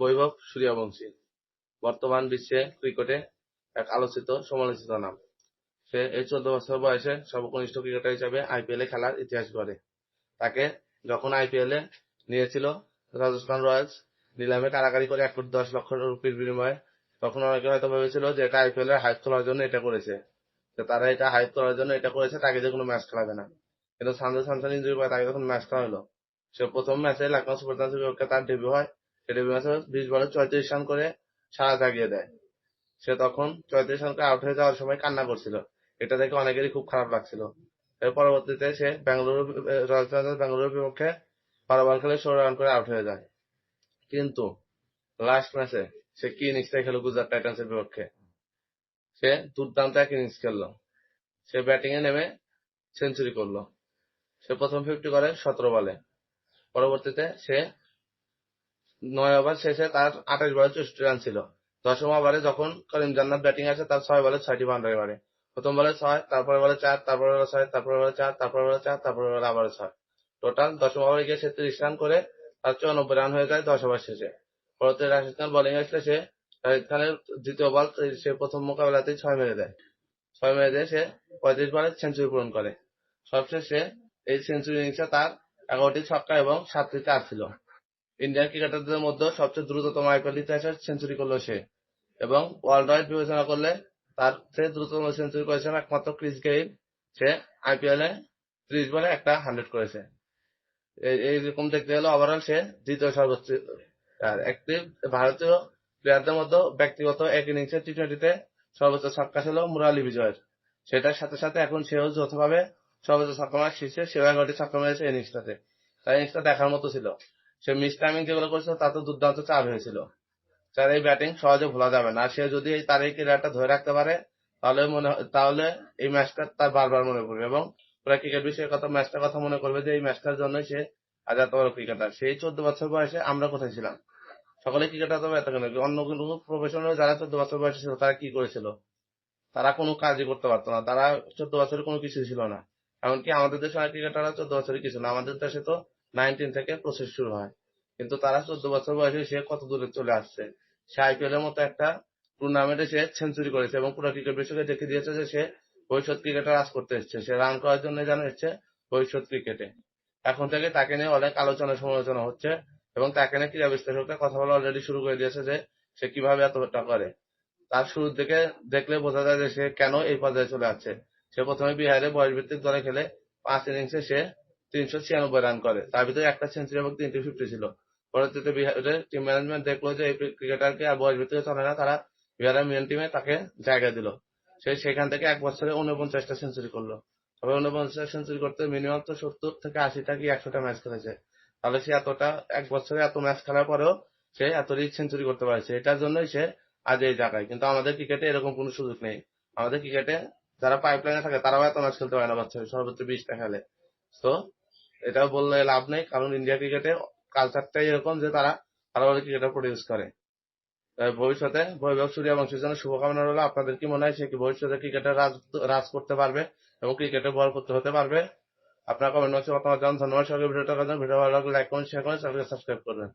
বৈভব সূর্যবংশী। বর্তমান বিশ্বে ক্রিকেটে এক আলোচিত, সমালোচিত নাম। সে এই চোদ্দ বছর বয়সে সর্বকনিষ্ঠ ক্রিকেটার হিসেবে আইপিএলে খেলার ইতিহাস গড়ে। তাকে যখন আইপিএলে নিয়েছিল রাজস্থান রয়্যালস, নিলামে কারাকারি করে এক কোটি দশ লক্ষ রুপির বিনিময়ে, তখন অনেকে হয়তো ভেবেছিল যে এটা আইপিএল এর হাইপ তোলার জন্য এটা করেছে। তারা এটা হাইপ তোলার জন্য এটা করেছে, তাকে যে কোনো ম্যাচ খেলাবে না। কিন্তু সানজু স্যামসন ইঞ্জুরি পরে তাকে যখন ম্যাচ খেলা হলো। সে প্রথম ম্যাচে লখনৌ সুপার বিপক্ষে তার ডেবিউ হয় বিশ বলে চৌত্রিশ রান করে সারা জাগিয়ে দেয়। সে তখন চৌত্রিশ রান করে আউট হয়ে যাওয়ার সময় কান্না করছিল। এটা দেখে অনেকেরই খুব খারাপ লাগছিল। এর পরবর্তীতে সে বেঙ্গালুরু রয়্যাল চ্যালেঞ্জার্স বেঙ্গালুরুর বিপক্ষে বারো বল খেলে ষোলো রান করে আউট হয়ে যায়। কিন্তু লাস্ট ম্যাচে সে কি ইনিংসটা খেলো গুজরাট টাইটান্সের বিপক্ষে? সে দুর্দান্ত এক ইনিংস খেললো। সে ব্যাটিং এ নেমে সেঞ্চুরি করল। সে প্রথম ফিফটি করে সতেরো বলে পরবর্তীতে সে নয় ওভার শেষে তার আঠাশ বলে চৌষট্টি রান ছিল। দশম ওভারে যখন করিম জান্নাত ব্যাটিং আসে, তার ছয় বলে ছয়টি বাউন্ডারি মারে। প্রথম বলে ছয়, তারপরে বলে চার, তারপরে বলে ছয়, তারপরে বলে চার, তারপরে বলে চার, তারপরে বলে আবার ছয়। টোটাল দশম ওভারে গিয়ে সে তিরিশ রান করে তার চুরানব্বই রান হয়ে যায় দশ ওভার শেষে। পরবর্তী রাশিদ খান বোলিং আসলে সে, রাশিদ খানের দ্বিতীয় বল সে প্রথম মোকাবেলাতেই ছয় মেরে দেয়। ছয় মেরে দিয়ে সে পঁয়ত্রিশ বলে সেঞ্চুরি পূরণ করে। সবশেষে এই সেঞ্চুরি ইনিংসে তার এগারোটি ছক্কা এবং সাতটি চার ছিল। ইন্ডিয়ান ক্রিকেটারদের মধ্যে সবচেয়ে দ্রুততম আইপিএল ইতিহাসে সেঞ্চুরি করল সে। এবং ওয়ার্ল্ড বিবেচনা করলে তার চেয়ে দ্রুততম সেঞ্চুরি করেছেন একমাত্র ক্রিস গেইল। সে আইপিএল ত্রিশ বলে একটা হান্ড্রেড করেছে। এইরকম দেখতে গেলে ওভারঅল সে দ্বিতীয় সর্বোচ্চ। একটি ভারতীয় প্লেয়ারদের মধ্যে ব্যক্তিগত এক ইনিংসে টি টোয়েন্টিতে সর্বোচ্চ ছক্কা ছিল মুরালি বিজয়ের। সেটার সাথে সাথে এখন সেও যৌথভাবে সর্বোচ্চ ছক্কা মার শীর্ষে সেও এগারোটি ছক্কা মেরেছে ইনিংসটাতে তাই ইনিংসটা দেখার মতো ছিল। সে মিস টাইমিং যেগুলো করেছিল তাতে দুর্দান্ত চাপ হয়েছিল। তার এই ব্যাটিং সহজে ভোলা যাবে না। সে যদি তার এই ক্যারিয়ারটা ধরে রাখতে পারে, তাহলে মনে তাহলে এই ম্যাচটা তার বারবার মনে পড়বে এবং পুরো ক্রিকেট বিষয়ের কথা ম্যাচটার কথা মনে করবে যে, এই ম্যাচটার জন্য সে আজ এত বড় ক্রিকেটার সেই চোদ্দ বছর বয়সে আমরা কোথায় ছিলাম? সকলে ক্রিকেটার তবে এত কেন অন্য কোনো প্রফেশনাল যারা চোদ্দ বছর বয়সে ছিল, তারা কি করেছিল? তারা কোনো কাজই করতে পারতো না। তারা চোদ্দ বছরের কোনো কিছু ছিল না। এমনকি আমাদের দেশে অনেক ক্রিকেটাররা চোদ্দ বছরের কিছু না। আমাদের দেশে তো নাইনটিন থেকে প্রসেস শুরু হয়। কিন্তু তারা চোদ্দ বছর বয়সে সে কত দূরে চলে আসছে? সে আইপিএল এর মতো একটা টুর্নামেন্টে সে সেঞ্চুরি করেছে এবং পুরো ক্রিকেট বিশ্বকে দেখে দিয়েছে যে সে ভবিষ্যৎ ক্রিকেটার রাজ করতে এসছে। সে রান করার জন্য জানা এসছে ভবিষ্যৎ ক্রিকেটে এখন থেকে তাকে নিয়ে অনেক আলোচনা সমালোচনা হচ্ছে এবং তাকে নিয়ে ক্রীড়া বিশ্লেষকরা কথা বলা অলরেডি শুরু করে দিয়েছে যে সে কীভাবে এতটা করে। তার শুরুর দিকে দেখলে বোঝা যায় যে সে কেন এই পর্যায়ে চলে আসছে। সে প্রথমে বিহারে বয়স ভিত্তিক দলে খেলে পাঁচ ইনিংসে সে তিনশো ছিয়ানব্বই রান করে। তার ভিতরে একটা সেঞ্চুরি এবং তিনটি ফিফটি ছিল। পরবর্তীতে বিহারের টিম ম্যানেজমেন্ট দেখল যে, এই ক্রিকেটারকে আর বয়স ভিত্তিকে চলে না, তারা বিহারের মেন টিমে তাকে জায়গা দিল। সে সেখান থেকে এক বছরে উনপঞ্চাশটা সেঞ্চুরি করল। তবে উনপঞ্চাশ সেঞ্চুরি করতে মিনিমাম তো সত্তর থেকে আশিটা কি একশোটা ম্যাচ খেলেছে। তাহলে সে এতটা, এক বছরে এত ম্যাচ খেলার পরেও সে এত রিচ সেঞ্চুরি করতে পারছে। এটার জন্যই সে আজ এই জায়গায়। কিন্তু আমাদের ক্রিকেটে এরকম কোনো সুযোগ নেই। আমাদের ক্রিকেটে যারা পাইপলাইনে থাকে, তারাও এত ম্যাচ খেলতে পারে না বছরে, সর্বোচ্চ বিশটা খেলে। তো এটা বললে লাভ নেই, কারণ ইন্ডিয়া ক্রিকেটে কালচারটাই এরকম যে তারা ভালো ভালো ক্রিকেটার প্রডিউস করে। ভবিষ্যতে বৈভব এবং জন্য শুভকামনা রইল। আপনাদের কি মনে হয় সে কি ভবিষ্যতে ক্রিকেটের রাজ রাজ করতে পারবে এবং ক্রিকেটে বল করতে হতে পারবে? আপনার কমেন্ট বক্সে মতামত জানান। ধন্যবাদ সবাইকে। ভিডিওটা ভিডিও ভালো লাগলে লাইক করুন শেয়ার করুন সাবস্ক্রাইব করবেন।